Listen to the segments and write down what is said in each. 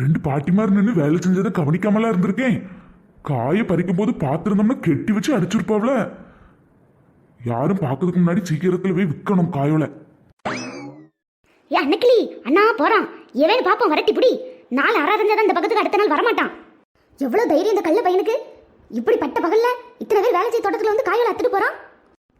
ரெண்டு பாட்டிமார் நின்று வேலை செஞ்சதை கவனிக்காமலா இருந்திருக்கேன். காயை பறிக்கும் போது பார்த்துருந்தோம்னா கெட்டி வச்சு அடிச்சிருப்பாவ்ல யாரும் பார்க்கறதுக்கு முன்னாடி சீக்கிரத்துல போய் விற்கணும் காயோல. ஏ அன்னைக்கிளி அண்ணா போறான். எவன் பாப்போம் வரட்டி புடி. நாலு ஆறாதஞ்சாதான் இந்த பக்கத்துக்கு அடுத்த நாள் வரமாட்டான். எவ்வளவு தைரியம் இந்த கள்ள பையனுக்கு? இப்படி பட்ட பகல்ல இத்தனை பேர் வேலை செய்ய தோட்டத்துல வந்து காயோல அத்துட்டு போறான்?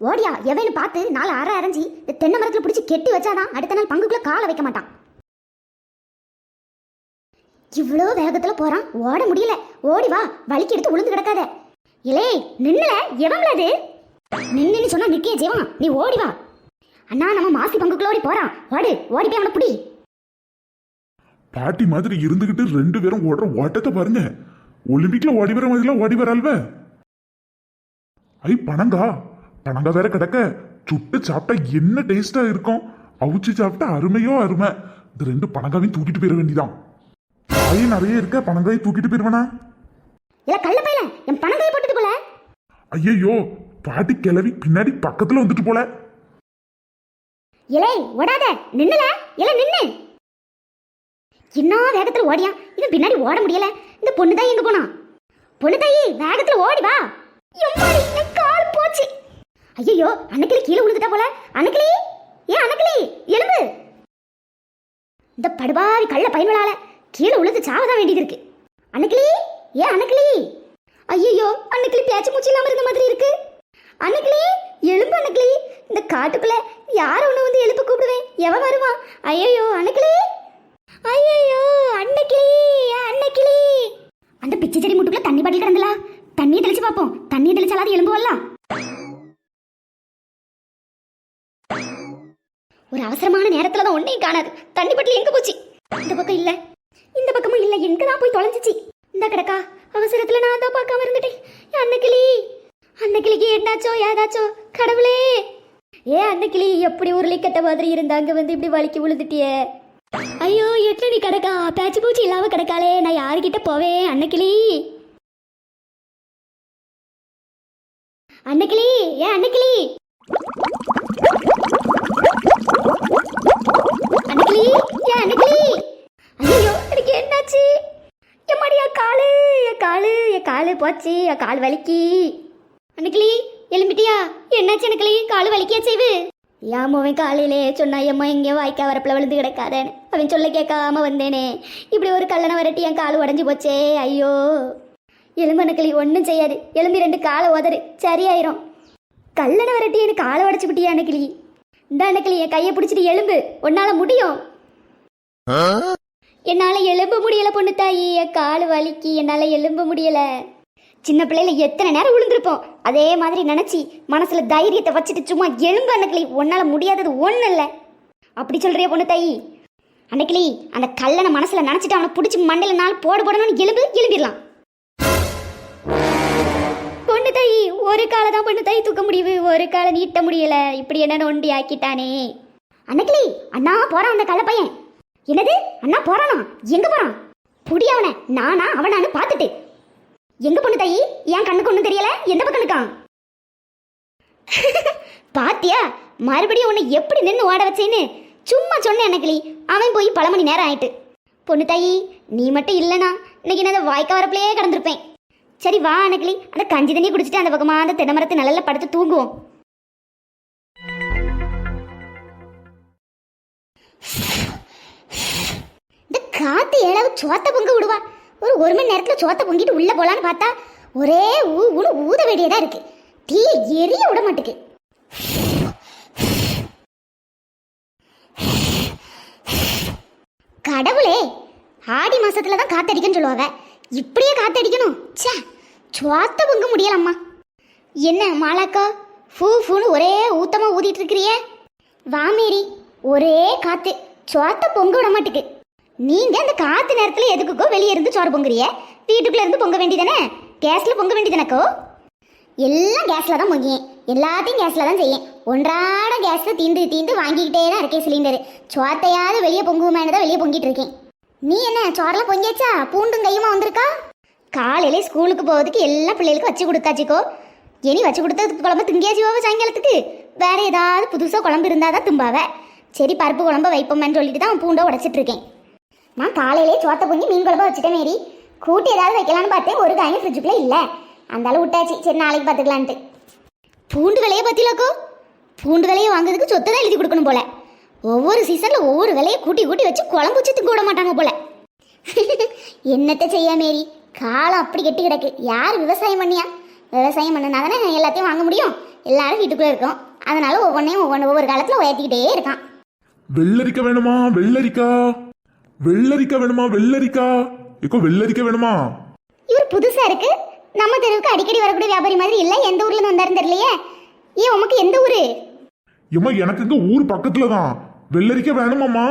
ஓடியா எவனு பார்த்து நாலு அரை அரைஞ்சி இந்த தென்னை மரத்துல பிடிச்சி கெட்டி வச்சாதான் அடுத்த நாள் பங்குக்குள்ள காலை வைக்க மாட்டான். இவ்வளோ வேகத்துல போறான். ஓட முடியல. ஓடி வா. வலிக்கு எடுத்து உளுந்து கிடக்காத. இலே நின்னல. எவன்ல அது? நின்னு சொன்னா நிக்கே ஜீவா நீ ஓடி வா. அண்ணா நம்ம மாசி பங்குக்குள்ள ஓடி போறான். ஓடு. ஓடி போய் அவனை புடி. பாட்டி மாதிரி இருந்துகிட்டு ரெண்டு பேரும் ஓடுற ஓட்டத்தை பாருங்க. ஒலிம்பிக்ல ஓடி வர மாதிரிலாம் ஓடி வரால்வ ஐ பணங்கா பணங்கா வேற கிடக்க. சுட்டு சாப்பிட்டா என்ன டேஸ்டா இருக்கும்? அவிச்சு சாப்பிட்டா அருமையோ அருமை. இந்த ரெண்டு பணங்காவையும் தூக்கிட்டு போயிட வேண்டிதான். காயும் நிறைய இருக்க பனங்காயை தூக்கிட்டு போயிருவனா? இல்ல கள்ள பையல என் பணம் கை போட்டுட்டு போல? ஐயையோ பாட்டி கிளவி பின்னாடி பக்கத்துல வந்துட்டு போல. இலே ஓடாத நின்னுல இல்ல நின்னு. என்ன வேகத்துல ஓடியா? இது பின்னாடி ஓட முடியல. இந்த பொண்ணு தான் எங்க போனா? பொண்ணு தாயி வேகத்துல ஓடி வா. கால் போச்சு. ஐயோ அன்னைக்கிளி கீழே விழுந்துட்டா போல. அன்னைக்கிளி ஏன் அன்னைக்கிளி எலும்பு. இந்த படுபாவி கள்ள பயன்களால கீழே விழுந்து சாவதான் வேண்டியது இருக்கு. அன்னைக்கிளி ஏன் அன்னைக்கிளி ஐயோ அன்னைக்கிளி பேச்சு மூச்சு இல்லாமல் இருந்த மாதிரி இருக்கு. அன்னைக்கிளி எலும்பு அன்னைக்கிளி இந்த காட்டுக்குள்ள யார் ஒன்று வந்து எழுப்பு கூப்பிடுவேன்? எவன் வருவான் ஐயோ அன்னைக்கிளி ஐயோ அன்னக்கிளி அன்னக்கிளி அந்த பிச்சை செடி முட்டுக்குள்ள தண்ணி பாட்டில் கிடந்தலா. தண்ணியை தெளிச்சு பார்ப்போம். தண்ணியை தெளிச்சாலாவது எலும்பு வரலாம் ஒரு அவசரமான நேரத்துல தான் ஒன்னையும் காணாது. தண்ணி பாட்டில் எங்க போச்சு? இந்த பக்கம் இல்லை. இந்த பக்கமும் இல்லை. எங்க தான் போய் தொலைஞ்சிச்சு. இந்த கிடக்கா அவசரத்துல நான் தான் பார்க்காம இருந்துட்டேன். அன்னைக்கிளி. கிளிக்கு என்னாச்சோ ஏதாச்சோ? கடவுளே. ஏ அன்னைக்கிளி எப்படி உருளை கட்ட மாதிரி இருந்தாங்க வந்து இப்படி வலிக்கு விழுந்துட்டியே? ஐயோ எட்ல நீ கிடக்கா. பேச்சு பூச்சி இல்லாம கிடக்காளே. நான் யாருக்கிட்ட போவேன் அன்னைக்கிளி? அன்னைக்கிளி ஏன் அன்னைக்கிளி. அன்னைக்கிளி ஏன் அன்னைக்கிளி ஐயோ எனக்கு என்னாச்சு எம்மாடி என் காலு என் காலு என் காலு போச்சு கால் வலிக்கி. அன்னைக்கிளி எலும்பிட்டியா என்னாச்சு அன்னைக்கிளி காலு வலிக்கியா செய்வு? ஏன் அவன் காலையிலே சொன்னா எம்மா எங்கே வாய்க்கா வரப்பில் விழுந்து கிடக்காதேன்னு. அவன் சொல்ல கேட்காம வந்தேனே. இப்படி ஒரு கல்லணை வரட்டி என் கால் உடஞ்சி போச்சே. ஐயோ. எலும்பு அன்னைக்கிளி ஒன்றும் செய்யாது. எலும்பி ரெண்டு காலை உதறு சரியாயிரும். கல்லணை வரட்டி எனக்கு காலை உடச்சி விட்டியா அன்னைக்கிளி இந்த அன்னைக்கிளி என் கையை பிடிச்சிட்டு எலும்பு உன்னால முடியும். என்னால எலும்ப முடியல பொண்ணு தாயி. என் கால் வலிக்கு. என்னால எலும்ப முடியல. சின்ன பிள்ளையில எத்தனை நேரம் விழுந்திருப்போம் அதே மாதிரி நினைச்சி மனசுல தைரியத்தை வச்சுட்டு சும்மா எலும்பு அன்னைக்கிளி உன்னால முடியாதது ஒண்ணு இல்லை. அப்படி சொல்றிய பொண்ணு தாயி. அன்னைக்கிளி அந்த கல்லனை மனசுல நினைச்சிட்டு அவனை பிடிச்சி மண்டையில நாள் போடு போடணும்னு எலும்பு எலும்பிடலாம். பொண்ணு தாயி ஒரு காலை தான் பொண்ணு தாயி தூக்க முடியுது. ஒரு காலை நீட்ட முடியல. இப்படி என்ன நொண்டி ஆக்கிட்டானே. அன்னைக்கிளி அண்ணா போறான் அந்த கள்ள பையன். என்னது? அண்ணா போறானா? எங்க போறான்? புடி அவனை. நானா அவனான்னு பார்த்துட்டு எங்க பொண்ணு தாயி? என் கண்ணுக்கு ஒண்ணும் தெரியல. எந்த பக்கம் இருக்கான்? பாத்தியா? மறுபடியும் உன்னை எப்படி நின்று ஓட வச்சேன்னு சும்மா சொன்னேன் எனக்குலி அவன் போய் பல மணி நேரம் ஆயிட்டு. பொண்ணு தாயி நீ மட்டும் இல்லைனா இன்னைக்கு நான் அந்த வாய்க்கா வரப்பிலேயே கடந்திருப்பேன். சரி வா எனக்குலி அந்த கஞ்சி தண்ணி குடிச்சிட்டு அந்த பக்கமாக அந்த தென்னை மரத்து நல்லா படுத்து தூங்குவோம். இந்த காத்து ஏழாவது சோத்த பொங்க விடுவா. ஒரு ஒரு மணி நேரத்தில் சோத்தை பொங்கிட்டு உள்ளே போகலான்னு பார்த்தா ஒரே ஊ ஊனு ஊத வேண்டியதாக இருக்கு. டீ எரிய விட மாட்டுக்கு. கடவுளே ஆடி மாசத்துல தான் காத்தடிக்கன்னு சொல்லுவாங்க இப்படியே காத்தடிக்கணும். ச்சே சுவாத்த பொங்க முடியலம்மா. என்ன மாலாக்கா ஃபூ ஃபூன்னு ஒரே ஊத்தமாக ஊதிட்டு இருக்கிறியே? வாமேரி ஒரே காத்து. சுவாத்த பொங்க விட மாட்டுக்கு. நீங்க அந்த காத்து நேரத்துல எதுக்குக்கோ வெளியே இருந்து சோறு பொங்குறிய? வீட்டுக்குள்ள இருந்து பொங்க வேண்டியதானே? கேஸ்ல பொங்க வேண்டியதானக்கோ? எல்லாம் கேஸ்ல தான் பொங்கியேன் எல்லாத்தையும் கேஸ்ல தான் செய்யேன் ஒன்றாட கேஸ் தீந்து தீந்து வாங்கிக்கிட்டே தான் இருக்கேன் சிலிண்டர். சோத்தையாவது வெளியே பொங்குவோமேனு தான் வெளியே பொங்கிட்டு இருக்கேன். நீ என்ன சோறெல்லாம் பொங்கியாச்சா? பூண்டும் கையுமா வந்திருக்கா? காலையிலே ஸ்கூலுக்கு போகிறதுக்கு எல்லா பிள்ளைகளுக்கும் வச்சு கொடுத்தாச்சிக்கோ. இனி வச்சு கொடுத்ததுக்கு குழம்பு திங்கியாச்சுவாவ சாயங்காலத்துக்கு? வேற ஏதாவது புதுசாக குழம்பு இருந்தால் தான் தும்பாவ. சரி பருப்பு குழம்பு வைப்போமேன்னு சொல்லிட்டு தான் பூண்டை உடைச்சிட்டு இருக்கேன். நான் காலையிலே சோத்த பொங்கி மீன் குழம்பு வச்சுட்டேன் மேரி. கூட்டி ஏதாவது வைக்கலான்னு பார்த்தேன் ஒரு காயும் ஃப்ரிட்ஜுக்குள்ளே இல்லை. அந்த அளவு விட்டாச்சு. சரி நாளைக்கு பார்த்துக்கலான்ட்டு. பூண்டு விலையை பற்றிலக்கோ பூண்டு விலையை வாங்குறதுக்கு சொத்தை தான் எழுதி கொடுக்கணும் போல. ஒவ்வொரு சீசனில் ஒவ்வொரு விலையை கூட்டி கூட்டி வச்சு குழம்பு வச்சு கூட விட மாட்டாங்க போல. என்னத்த செய்ய மேரி? காலம் அப்படி கெட்டி கிடக்கு. யார் விவசாயம் பண்ணியா? விவசாயம் பண்ணனா தானே எல்லாத்தையும் வாங்க முடியும். எல்லாரும் வீட்டுக்குள்ளே இருக்கோம். அதனால ஒவ்வொன்றையும் ஒவ்வொன்று ஒவ்வொரு காலத்தில் உயர்த்திக்கிட்டே இருக்கான். வெள்ளரிக்கா வேணுமா? வெள்ளரிக்கா. வெள்ளரிக்கா வேணுமா? வெள்ளரிக்கா? இப்போ வெள்ளரிக்கா வேணுமா? இவர் புதுசா இருக்கு. நம்ம தெருவுக்கு அடிக்கடி வரக்கூடிய வியாபாரி மாதிரி இல்ல. எந்த ஊர்ல இருந்து வந்தாருன்னு தெரியலையே. ஏன் உமக்கு எந்த ஊரு? ஏம்மா எனக்கு இங்க ஊர் பக்கத்துல தான் வெள்ளரிக்கா வேணுமாம்மா?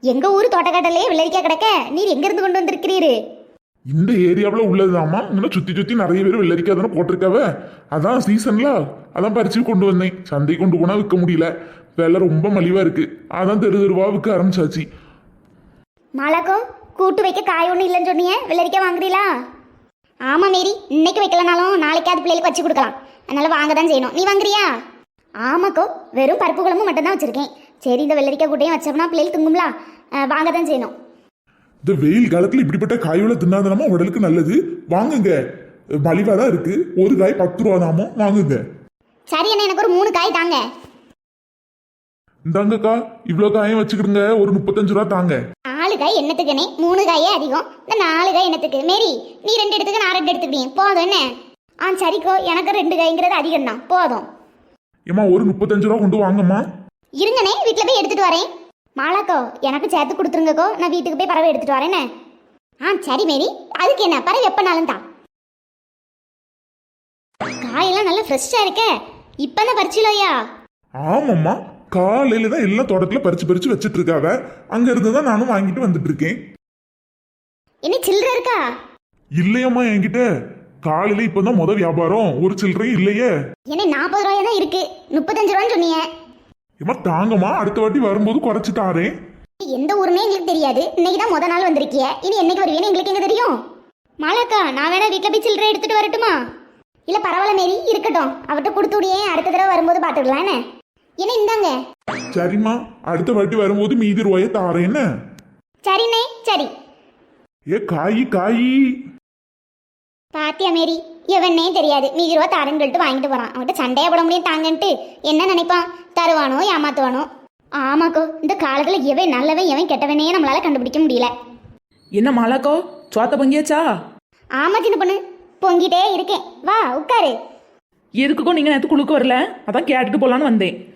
எங்க ஊர் தோட்டக்காட்டிலே வெள்ளரிக்காய் கிடக்க. நீர் எங்க இருந்து கொண்டு வந்திருக்கிறீரு? இந்த ஏரியாவில் உள்ளதுதாம்மா. இன்னும் சுத்தி சுத்தி நிறைய பேர் வெள்ளரிக்காய் தானே போட்டிருக்காவ? அதான் சீசன்ல அதான் பறிச்சு கொண்டு வந்தேன். சந்தை கொண்டு போனா விற்க முடியல. விலை ரொம்ப மலிவா இருக்கு. அதான் தெரு தெருவா விற்க ஆரம்பிச்சாச்சு. மாலாக்கோ கூட்டு வைக்க காய் ஒன்றும் இல்லைன்னு சொன்னீங்க. வெள்ளரிக்காய் வாங்குறீங்களா ஆமா மேரி இன்னைக்கு வைக்கலனாலும் நாளைக்காவது பிள்ளைகளுக்கு வச்சு கொடுக்கலாம். அதனால வாங்க தான் செய்யணும். நீ வாங்குறியா? ஆமாக்கோ வெறும் பருப்பு குழம்பு மட்டும் தான் வச்சிருக்கேன். சரி இந்த வெள்ளரிக்காய் கூட்டையும் வச்சோம்னா பிள்ளைகள் தூங்கும்ல? வாங்க தான் செய்யணும். இந்த வெயில் காலத்துல இப்படிப்பட்ட காயோட தின்னாதனமா உடலுக்கு நல்லது. வாங்குங்க. மலிவா தான் இருக்கு. ஒரு காய் பத்து ரூபா தாமோ? வாங்குங்க. சரி அண்ணா எனக்கு ஒரு மூணு காய் தாங்க. இந்தாங்கக்கா இவ்வளோ காயும் வச்சுக்கிடுங்க. ஒரு முப்பத்தஞ்சு ரூபா தாங்க. நாலு காய் என்னத்துக்குனே? மூணு காயே அதிகம். இந்த நாலு காய் என்னத்துக்கு? மேரி நீ ரெண்டு எடுத்துக்க நான் ரெண்டு எடுத்துக்கிட்டேன் போதும் என்ன? ஆ சரிக்கோ. எனக்கு ரெண்டு காய்ங்கிறது அதிகம் தான் போதும். ஏம்மா ஒரு முப்பத்தஞ்சு ரூபா கொண்டு வாங்கம்மா. இருங்கண்ணே வீட்டில் போய் எடுத்துட்டு வரேன். மாலாக்கோ எனக்கு சேர்த்து கொடுத்துருங்கக்கோ. நான் வீட்டுக்கு போய் பறவை எடுத்துட்டு வரேனே ஆ சரி மேரி. அதுக்கு என்ன? பறவை எப்பனாலும் தான். காயெல்லாம் நல்லா ஃப்ரெஷ்ஷாக இருக்கே. இப்போ தான் பறிச்சிலோயா ஆமாம்மா. காலையில தான் எல்லாம் தோட்டத்துல பறிச்சு பறிச்சு வச்சிட்டு இருக்காவ அங்க இருந்து தான் நானும் வாங்கிட்டு வந்துட்டு இருக்கேன் என்ன சில்லற இருக்கா? இல்லையம்மா என்கிட்ட. காலையில இப்பதான் முத வியாபாரம். ஒரு சில்லறையும் இல்லையே. என்ன நாற்பது ரூபாயா தான் இருக்கு. முப்பத்தஞ்சு ரூபான்னு சொன்னீங்க. ஏம்மா தாங்கம்மா. அடுத்த வாட்டி வரும்போது குறைச்சு தாரேன். எந்த ஊருமே எங்களுக்கு தெரியாது. இன்னைக்கு தான் முத நாள் வந்திருக்கிய. இனி என்னைக்கு வருவீன்னு எங்களுக்கு எங்க தெரியும்? மாலாக்கா நான் வேணா வீட்டில் போய் சில்லறை எடுத்துட்டு வரட்டுமா? இல்ல பரவாயில்ல மேரி. இருக்கட்டும். அவர்கிட்ட கொடுத்து விடியே அடுத்த தடவை வரும்போது பார்த்துக்கலாம் என்ன இந்தாங்க? சரிம்மா அடுத்த வாட்டி வரும்போது மீதி ரூபாய தாரேன் என்ன? சரிண்ணே சரி. ஏ காய் காய். பாத்தியா மேரி எவனே தெரியாது. மீதி ரூபா தாரேன்னு சொல்லிட்டு வாங்கிட்டு போறான். அவன்கிட்ட சண்டையா போட முடியும் தாங்கன்ட்டு. என்ன நினைப்பான்? தருவானோ ஏமாத்துவானோ? ஆமாக்கோ இந்த காலத்துல எவன் நல்லவன் எவன் கெட்டவனே நம்மளால கண்டுபிடிக்க முடியல. என்ன மாலாக்கோ? சோத்த பொங்கியாச்சா? ஆமா சின்ன பொண்ணு. பொங்கிட்டே இருக்கேன். வா உட்காரு. எதுக்குக்கோ நீங்கள் நேற்று குழுக்க வரல? அதான் கேட்டுட்டு போகலான்னு வந்தேன்.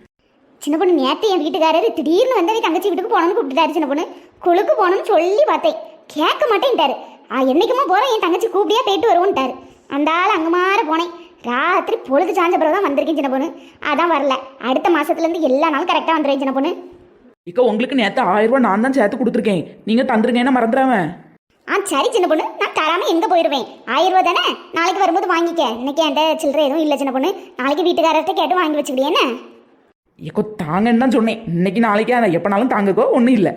சின்ன பொண்ணு நேத்து என் வீட்டுக்காரரு திடீர்னு வந்து தங்கச்சி வீட்டுக்கு போகணும்னு கூப்பிட்டுட்டாரு சின்ன பொண்ணு. குழுக்கு போகணும்னு சொல்லி பார்த்தேன். கேட்க மாட்டேன்ட்டாரு. ஆ என்னைக்குமா போறேன் என் தங்கச்சி கூப்பிடியா போயிட்டு வருவோன்ட்டாரு. அந்த ஆள் அங்கே மாற போனேன். ராத்திரி பொழுது சாஞ்ச பிறகு தான் வந்திருக்கேன் சின்ன பொண்ணு. அதான் வரல. அடுத்த மாசத்துலேருந்து எல்லா நாளும் கரெக்டாக வந்துடுவேன் சின்ன பொண்ணு. இக்கா உங்களுக்கு நேற்று ஆயிரம் ரூபாய் நான் தான் சேர்த்து கொடுத்துருக்கேன். நீங்கள் தந்துருங்கன்னு மறந்துடாமன் ஆ சரி சின்ன பொண்ணு. நான் தராம எங்கே போயிடுவேன் ஆயிரம் ரூபா தானே? நாளைக்கு வரும்போது வாங்கிக்க. இன்னைக்கு என்கிட்ட சில்லறை எதுவும் இல்லை சின்ன பொண்ணு. நாளைக்கு வீட்டுக்காரர்கிட்ட கேட்டு வாங்கி வச்சுக்கிடியே என்ன? இக்கோ தாங்கன்னு தான் சொன்னேன். இன்னைக்கு நாளைக்கு அதை எப்போனாலும் தாங்கக்கோ ஒன்றும் இல்லை.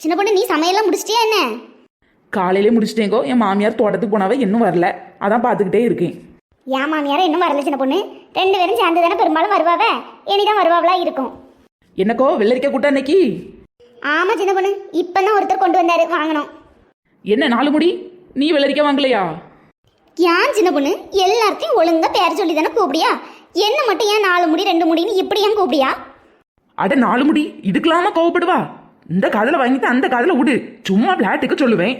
சின்ன பொண்ணு நீ சமையல்லாம் முடிச்சிட்டியா என்ன? காலையிலே முடிச்சிட்டேங்கோ. என் மாமியார் தோட்டத்துக்கு போனாவே இன்னும் வரல. அதான் பார்த்துக்கிட்டே இருக்கேன். என் மாமியாரும் இன்னும் வரல சின்ன பொண்ணு. ரெண்டு பேரும் சேர்ந்து தானே பெரும்பாலும் வருவாவ? இனிதான் வருவாவளா இருக்கும். என்னக்கோ வெள்ளரிக்காய் கூட்டா இன்னைக்கு? ஆமா சின்ன பொண்ணு. இப்பதான் ஒருத்தர் கொண்டு வந்தாரு வாங்கணும். என்ன நாலு முடி? நீ வெள்ளரிக்காய் வாங்கலையா? ஏன் சின்ன பொண்ணு? எல்லாத்தையும் ஒழுங்கா பேர் சொல்லி தானே கூப்பிடியா? என்ன மட்டும் ஏன் நாலு முடி ரெண்டு முடின்னு இப்படி ஏன் கூப்பிடியா? அட நாலு முடி இதுக்கெல்லாம கோவப்படுவா? இந்த காதில் வாங்கிட்டு அந்த காதில் விடு. சும்மா விளையாட்டுக்கு சொல்லுவேன்.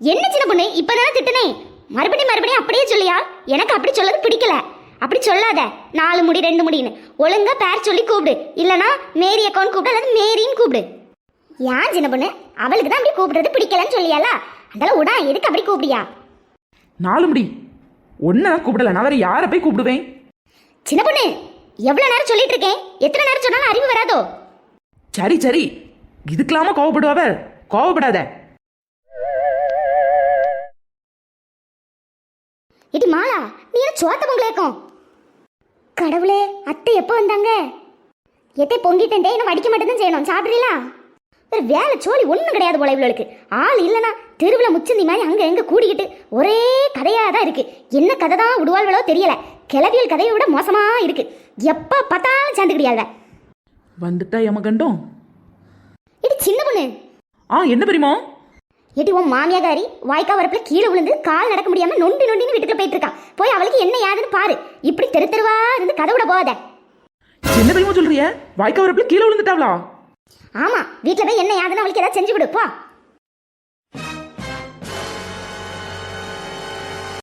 என்ன சின்ன பொண்ணு இப்பதானே திட்டுனேன் மறுபடியும் மறுபடியும் அப்படியே சொல்லியா? எனக்கு அப்படி சொல்லது பிடிக்கல. அப்படி சொல்லாத. நாலு முடி ரெண்டு முடின்னு. ஒழுங்கா பேர் சொல்லி கூப்பிடு. இல்லனா மேரி அக்கௌண்ட் கூப்பிடு அல்லது மேரின்னு கூப்பிடு. ஏன் சின்ன பொண்ணு? அவளுக்கு தான் அப்படி கூப்பிடுறது பிடிக்கலன்னு சொல்லியாலா அதெல்லாம் உடா எதுக்கு அப்படி கூப்பிடியா? நாலு முடி. ஒன்றை கூப்பிடல. நான் வேற யாரை போய் கூப்பிடுவேன்? சின்ன பொண்ணு எவ்வளவு நேரம் சொல்லிட்டு இருக்கேன்? எத்தனை நேரம் சொன்னாலும் அறிவு வராதோ? சரி சரி. இதுக்கெல்லாம கோவப்படுவாவ? கோவப்படாத. இடி மாலா நீ என்ன சோத்த பொங்கலேக்கும் கடவுளே அத்தை எப்போ வந்தாங்க? எத்தை பொங்கிட்டேன் இன்னும் வடிக்க மட்டும் தான் செய்யணும். சாப்பிட்றீங்களா? ஒரு வேலை சோழி ஒன்றும் கிடையாது போல இவ்வளோக்கு ஆள் இல்லைனா தெருவில் முச்சந்தி மாதிரி அங்கே எங்கே கூடிக்கிட்டு ஒரே கதையாக தான் இருக்கு. என்ன கதை தான் விடுவாள்களோ தெரியல. கிளவியல் கதையை விட மோசமாக இருக்கு. எப்போ பார்த்தாலும் சேர்ந்துக்கிடியாள்வ வந்துட்டா எம கண்டோம்? இது சின்ன பொண்ணு. ஆ என்ன பெரியமோ ஏட்டி உன் மாமியாகாரி வாய்க்கா வரப்புல கீழே விழுந்து கால் நடக்க முடியாம நொண்டி நொண்டின்னு வீட்டுக்குள்ள போயிட்டு இருக்கான் போய் அவளுக்கு என்ன யாதுன்னு பாரு. இப்படி தெரு தெருவா இருந்து கதை விட போகாத. என்ன தெரியுமா சொல்றிய? வாய்க்கா வரப்புல கீழே விழுந்துட்டாவளா? ஆமா வீட்டுல போய் என்ன யாதுன்னு அவளுக்கு ஏதாவது செஞ்சு கொடு. போ.